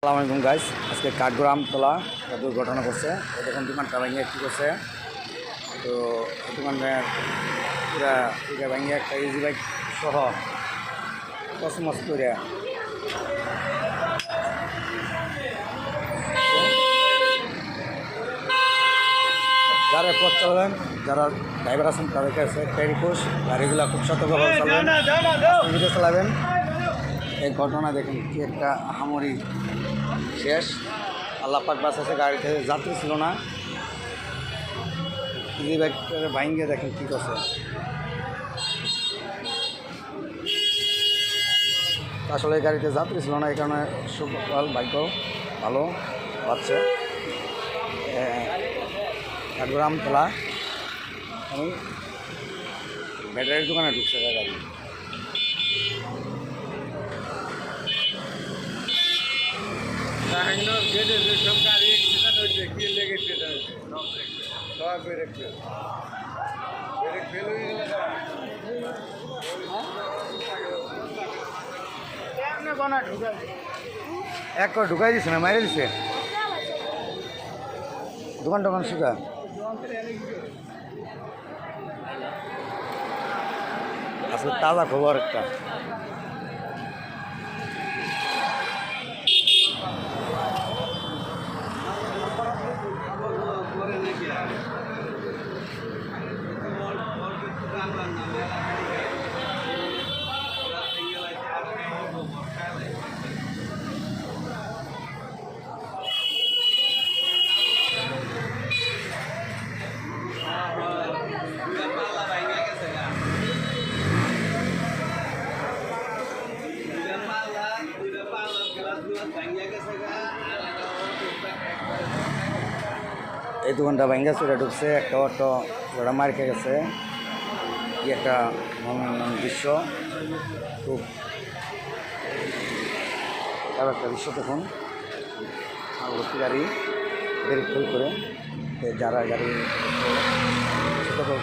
আসসালামু আলাইকুম গাইস আজকে কাঠগ্রাম তোলা দুর্ঘটনা করছে দেখুন দোকানটা ভেঙে কী করছে। তো দোকানের পুরা পুরা ভেঙে একটা ইজি বাইক সহ কসমস করে যারা পথ চালাবেন, যারা ড্রাইভার আছেন, তাদের কাছে একটা রিকোয়েস্ট গাড়িগুলো খুব সতর্কভাবে চালাবেন। চালাবেন। এই ঘটনা দেখুন, কি একটা আহামরি শেষ। আল্লাহ পাক বাস আছে গাড়িতে যাত্রী ছিল না। বাইকটারে বাইঙ্গে দেখেন কী করছে। আসলে এই গাড়িতে যাত্রী ছিল না, এই কারণে সুপাল বাইকও ভালো পাচ্ছে। গ্রাম তোলা আমি ব্যাটারির দোকানে ঢুকছে গাড়ি। জাহাঙ্গীর গেটে এক করে ঢুকাই দিছে না, মাইরে দিছে? দোকান টোকান শুকা? আসলে তাজা খবর একটা। এই দোকানটা ভেঙ্গে চুরে ঢুকছে, একটা অটো ওরা মার খেয়ে গেছে। কি একটা দৃশ্য। খুব খারাপ একটা দৃশ্য ভর্তি গাড়ি ফেল করে, যারা গাড়ি ছোটো করে